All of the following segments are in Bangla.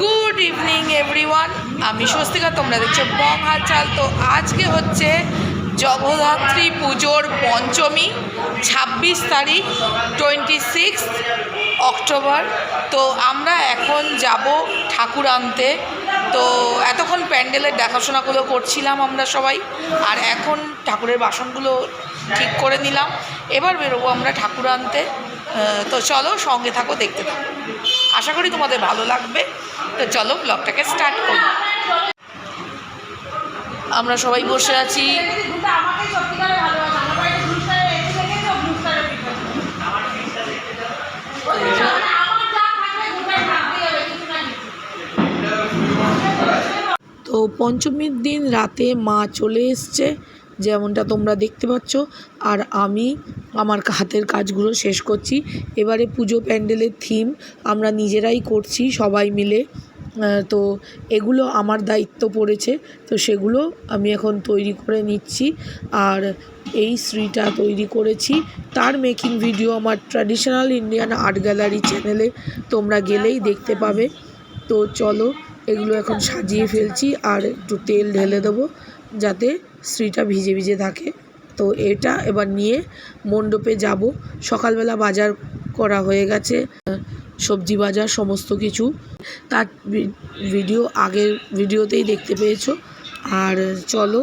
গুড ইভিনিং এভরিওয়ান আমি স্বস্তিকা, তোমরা দেখছ বং হালচাল তো আজকে হচ্ছে জগদ্ধাত্রী পুজোর পঞ্চমী, ছাব্বিশ তারিখ টোয়েন্টি সিক্স অক্টোবর তো আমরা এখন যাব ঠাকুর আনতে। তো এতক্ষণ প্যান্ডেলের দেখাশোনাগুলো করছিলাম আমরা সবাই, আর এখন ঠাকুরের বাসনগুলো ঠিক করে নিলাম। এবার বেরোবো আমরা ঠাকুর আনতে। তো চলো সঙ্গে থাকো, দেখতে থাকো। আশা করি তোমাদের ভালো লাগবে। তো চলো ব্লগটাকে স্টার্ট করি। আমরা সবাই বসে আছি। তো পঞ্চমীর দিন রাতে মা চলে এসছে। যেমনটা তোমরা দেখতে পাচ্ছ, আর আমি আমার হাতের কাজগুলো শেষ করছি। এবারে পুজো প্যান্ডেলের থিম আমরা নিজেরাই করছি সবাই মিলে। তো এগুলো আমার দায়িত্ব পড়েছে, তো সেগুলো আমি এখন তৈরি করে নিচ্ছি। আর এই শ্রীটা তৈরি করেছি। তার মেকিং ভিডিও আমার ট্র্যাডিশনাল ইন্ডিয়ান আর্ট গ্যালারি চ্যানেলে তোমরা গেলেই দেখতে পাবে। তো চলো, এগুলো এখন সাজিয়ে ফেলছি, আর একটু তেল ঢেলে দেবো। যাতে শ্রীটা ভিজে ভিজে থাকে। তো এটা এবার নিয়ে মণ্ডপে যাব। সকালবেলা বাজার করা হয়ে গেছে। সবজি বাজার, সমস্ত কিছু। তার ভিডিও আগের ভিডিওতেই দেখতে পেয়েছ। আর চলো,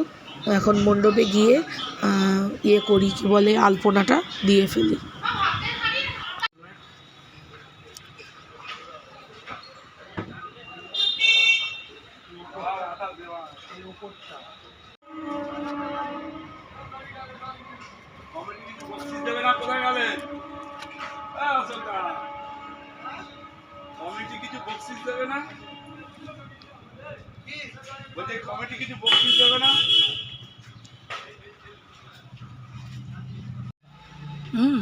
এখন মণ্ডপে গিয়ে ইয়ে করি, কি বলে, আলপনাটা দিয়ে ফেলি। হ্যাঁ কমিটি কিছু বকশিস দেবে না বলছে কমিটি কিছু বকশিস দেবে না হুম।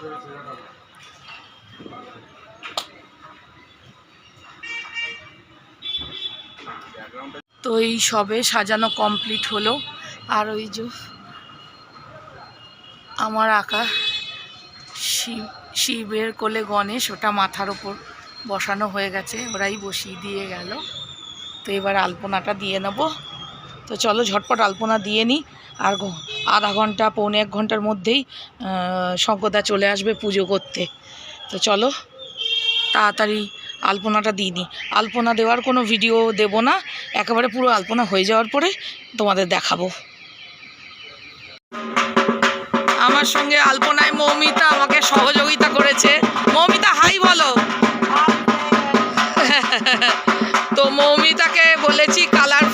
তো এই সবে সাজানো কমপ্লিট হলো। আর ওই যে আমার আঁকা শিব, শিবের কোলে গণেশ, ওটা মাথার ওপর বসানো হয়ে গেছে, ওরাই বসিয়ে দিয়ে গেল। তো এবার আলপনাটা দিয়ে নেব। তো চলো ঝটপট আলপনা দিয়ে নিই। আর আধা ঘণ্টা, পৌনে এক ঘণ্টার মধ্যেই শঙ্করদা চলে আসবে পুজো করতে। তো চলো, তাড়াতাড়ি আলপনাটা দিয়ে নিই আলপনা দেওয়ার কোনো ভিডিও দেব না, একেবারে পুরো আলপনা হয়ে যাওয়ার পরে তোমাদের দেখাবো। আমার সঙ্গে আলপনায় মৌমিতা আমাকে সহযোগিতা করেছে। মৌমিতা, হাই বলো। তো মৌমিতাকে বলেছি কালার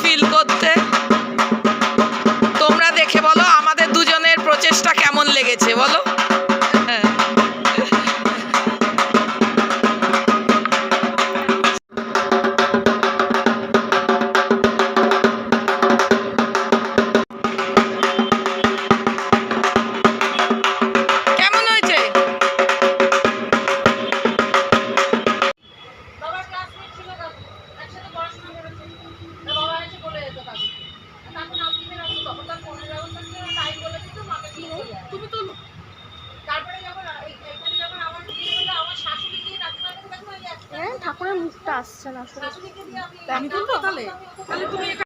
ঠাকুরের আসছে না আসলে। আমি তুলবো তাহলে? তাহলে তুমি এটা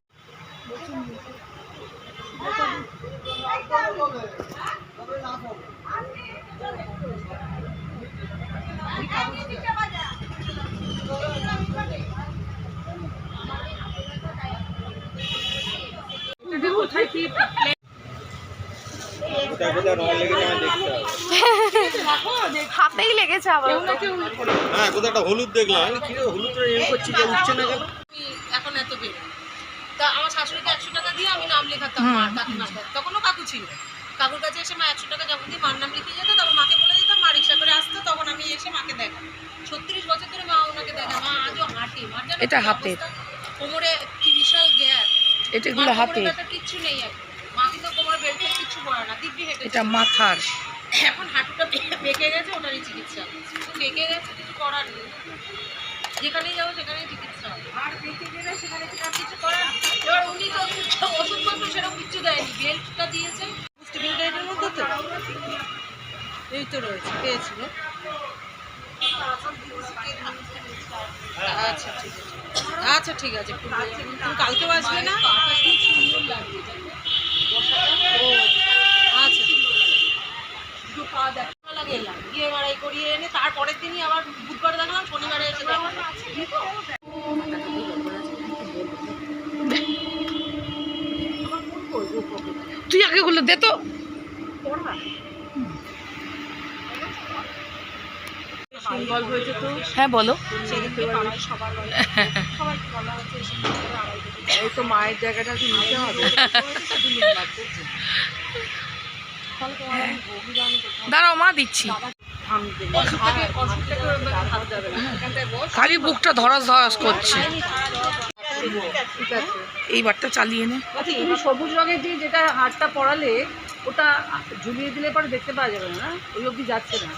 কোথায় কোথায় রং লেগেছে আমি দেখতে হবে হাতেই লেগেছে আবার। হ্যাঁ কোথায় একটা হলুদ দেখলাম। কি এরকম করছি যে উঠছে না কেন? এখন এত বের তা আমার শাশুড়িকে একশো টাকা দিয়ে আমি নাম লেখাতাম মা কাকিমার কাছে তখনও কাকু ছিল। কাকুর কাছে এসে মা একশো টাকা যখন দিয়ে মার নাম লিখে যেত তারপর মাকে বলে দিতাম মা রিক্সা করে আসতো তখন আমি এসে মাকে দেখাম ছত্রিশ বছর ধরে মা ওনাকে দেখা মা আজও হাঁটে। মার জানো এটা। অবস্থা? কোমরে কি বিশাল গ্যাপ। এটা এগুলো হাতে। কিচ্ছু নেই এখন। মা কিন্তু কোমরে বেল্টে কিচ্ছু পড়ে না দিব্যি হেঁটে এটা মাথার। এখন হাঁটুটা যেখানেই যাব সেখানেই চিকিৎসা আর দেখে গেলে সেখানে কিছু করেন এবার উনি তো ওষুধপত্র সেরকম কিছু দেয়নি। বেল্টটা দিয়েছে। স্টিভিং ডাইটের মধ্যে তো? এই তো রয়েছে পেয়েছিল আচ্ছা ঠিক আছে। আচ্ছা ঠিক আছে তুমি কালকেও আসবে না? আচ্ছা। লাগে এলাম। গিয়ে মারাই করিয়ে এনে তারপরের দিনই আবার বুধবার দেখলাম শনিবারে এসে তুই আগে গুলো দে তো। হ্যাঁ বলো। এই তো মায়ের জায়গাটা নিতে হবে ফলে তোমার আমি বমি দামি করতে দাঁড়াও মা দিচ্ছি। খালি বুকটা ধরাস ধরাস করছে। এইবারটা চালিয়ে নে। আচ্ছা সবুজ রঙের যে যেটা হারটা পড়ালে ওটা ঝুলিয়ে দিলে পরে দেখতে পাওয়া যাবে না ওই অবধি যাচ্ছে না।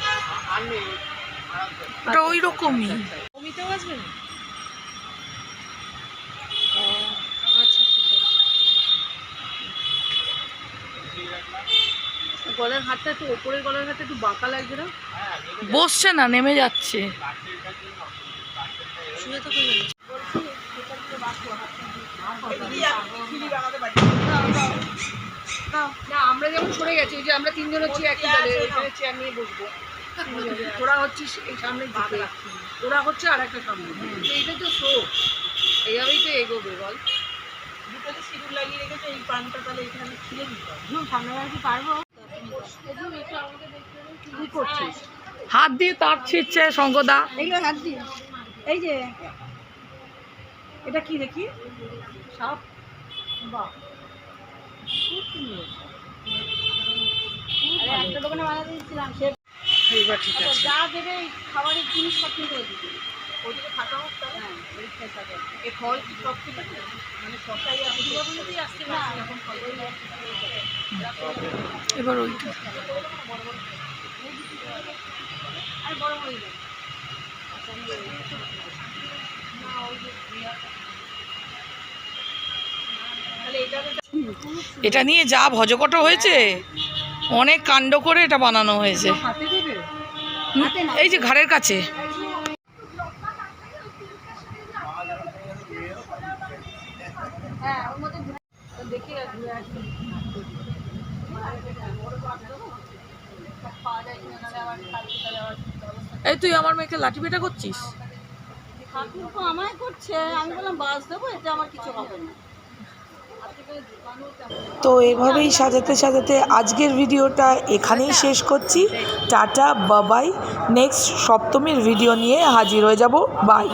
ওটা ওই রকমই। আসবে না ও, আচ্ছা ঠিক আছে গলার হাতটা একটু ওপরের গলার হাতটা একটু বাঁকা লাগছে না? বসছে না নেমে যাচ্ছে। শুয়ে তো না আমরা যেমন সরে গেছি যে আমরা তিনজন হচ্ছি একই দলে ওইখানে চেয়ার নিয়ে বসবো। তোরা হচ্ছিস এই সামনে দিকে। ওরা হচ্ছে আর একটা সামনে তো এইটা তো শো। এইভাবেই তো এগোবে বল। দুটোতে সিঁদুর লাগিয়ে রেখেছে এই পানটা তাহলে এখানে ছিঁড়ে দিতে হবে সামনে কি পারব? কি করছিস? হাত দিয়ে তার ছিঁড়ছে শঙ্কদা। এইগুলো হাত দিয়ে। এই যে এটা কি দেখি সাপ? বাহ। খুব সুন্দর। আরে একটা দোকানে বানাতে দিচ্ছিলাম সে ঠিক আছে। যা দেবে খাবারের জিনিস সব কিনে করে দিবি। ওদিকে থাকা হ্যাঁ ওই এ ফল কি সব ঠিক আছে? মানে সবটাই আপনি আসতে না এখন ফল এবার ওইটা আর বড় হয়ে যাবে। এটা নিয়ে যা ভজকট হয়েছে অনেক কাণ্ড করে এটা বানানো হয়েছে। হাতে দেবে? হুম, এই যে ঘাড়ের কাছে হ্যাঁ ওর মধ্যে দেখি আর ঘুরে আসি পাওয়া যায় কিনা নাহলে আবার কালকে তাহলে আবার এই তুই আমার মেয়েকে লাঠি পেটা করছিস? ঠাকুর তো আমায় করছে আমি বললাম বাস দেবো এটা আমার কিছু হবে না। তো এভাবেই সাজাতে সাজাতে আজকের ভিডিওটা এখানেই শেষ করছি। টাটা বাবাই। নেক্সট সপ্তমীর ভিডিও নিয়ে হাজির হয়ে যাব। বাই